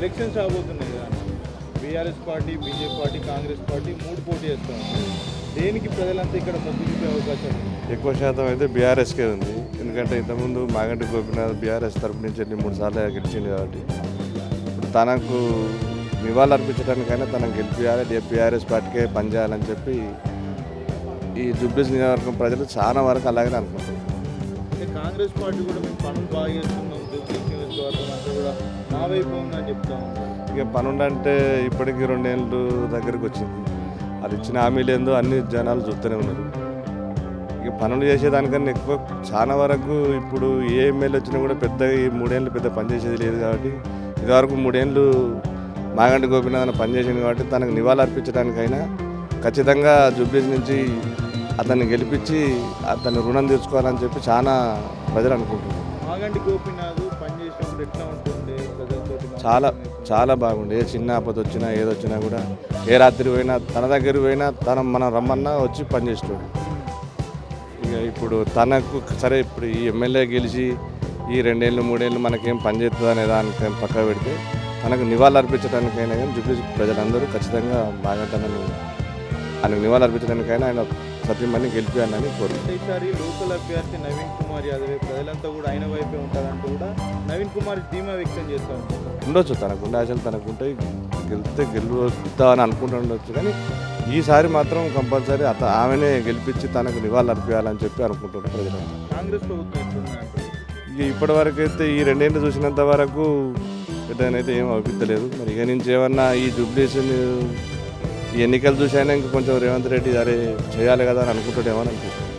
Elections రాబోతున్నాయి కదా. BRS party BJP party Congress party మూడు పోటీ చేస్తూ దేనికి ప్రజలంతా ఇక్కడ మొగ్గు చూపే అవకాశం ఎక్కువ శాతం అయితే బీఆర్ఎస్కే ఉంది. ఎందుకంటే ఇంతకుముందు మాగంటి గోపినాథ్ బీఆర్ఎస్ తరపు నుంచి వెళ్ళి మూడు సార్లు గెలిచింది కాబట్టి. ఇప్పుడు తనకు నివాళులు అర్పించడానికైనా తనకు గెలిపియాలి బీఆర్ఎస్ పార్టీకే పనిచేయాలని చెప్పి ఈ జుబ్లీస్ నియోజకవర్గం ప్రజలు చాలా వరకు అలాగే అనుకుంటున్నారు. అంటే కాంగ్రెస్ పార్టీ కూడా మేము పనులు బాగా చేస్తున్నాం. నియోజకవర్గం అంతా కూడా మా వైపు ఉందని ఇక పనుండంటే ఇప్పటికి రెండేళ్ళు దగ్గరికి వచ్చింది. అది ఇచ్చిన హామీలు ఏందో అన్ని జనాలు చూస్తూనే ఉన్నారు. ఇక పనులు చేసేదానికన్నా ఎక్కువ చాలా వరకు ఇప్పుడు ఏ ఎమ్మెల్యే వచ్చినా కూడా పెద్దగా ఈ మూడేళ్ళు పెద్ద పని చేసేది లేదు కాబట్టి ఇదివరకు మూడేళ్ళు మాగంటి గోపినాథ్ పనిచేసింది కాబట్టి తనకు నివాళులు అర్పించడానికైనా ఖచ్చితంగా జూబ్లీస్ నుంచి అతన్ని గెలిపించి అతన్ని రుణం తీర్చుకోవాలని చెప్పి చాలా ప్రజలు అనుకుంటున్నారు. గోపినాథ్ పనిచేసినప్పుడు ఎట్లా చాలా చాలా బాగుండే. ఏ చిన్న ఆపద వచ్చినా ఏదొచ్చినా కూడా ఏ రాత్రి పోయినా తన దగ్గర పోయినా తన మనం రమ్మన్నా వచ్చి పనిచేస్తాడు ఇక ఇప్పుడు తనకు సరే ఇప్పుడు ఈ ఎమ్మెల్యే గెలిచి ఈ రెండేళ్ళు మూడేళ్ళు మనకేం పని చేస్తుంది అనే దానికి పక్క పెడితే తనకు నివాళులు అర్పించడానికైనా కానీ జుబ్లీ ప్రజలందరూ ఖచ్చితంగా బాగా తనను ఆయనకు నివాళులు అర్పించడానికైనా ఆయన సత్యమని గెలిపానని కోరుకుంటున్నాను ఈసారి లోకల్ అభ్యర్థి నవీన్ కుమార్ యాదవ్ ప్రజలంతా కూడా ఆయన వైపే ఉంటారంటూ కూడా నవీన్ కుమార్ ధీమా వ్యక్తం చేస్తూ ఉంటారు ఉండొచ్చు తనకు ఉండే ఆశలు తనకు ఉంటాయి గెలిస్తే గెలుస్తా అని అనుకుంటుండొచ్చు కానీ ఈసారి మాత్రం కంపల్సరీ అత ఆమెనే గెలిపించి తనకు నివాళులు అర్పించాలని చెప్పి అనుకుంటున్నారు ప్రజలు. కాంగ్రెస్ ప్రభుత్వం ఇక ఇప్పటి వరకు అయితే ఈ రెండేళ్ళు చూసినంత వరకు పెద్దనైతే ఏం అనిపించలేదు మరి ఇక నుంచి ఏమన్నా ఈ జుబ్లీస్ని ఈ ఎన్నికలు చూసైనా ఇంకా కొంచెం రేవంత్ రెడ్డి అరే చేయాలి కదా అని అనుకుంటాడేమో అని అనిపిస్తుంది.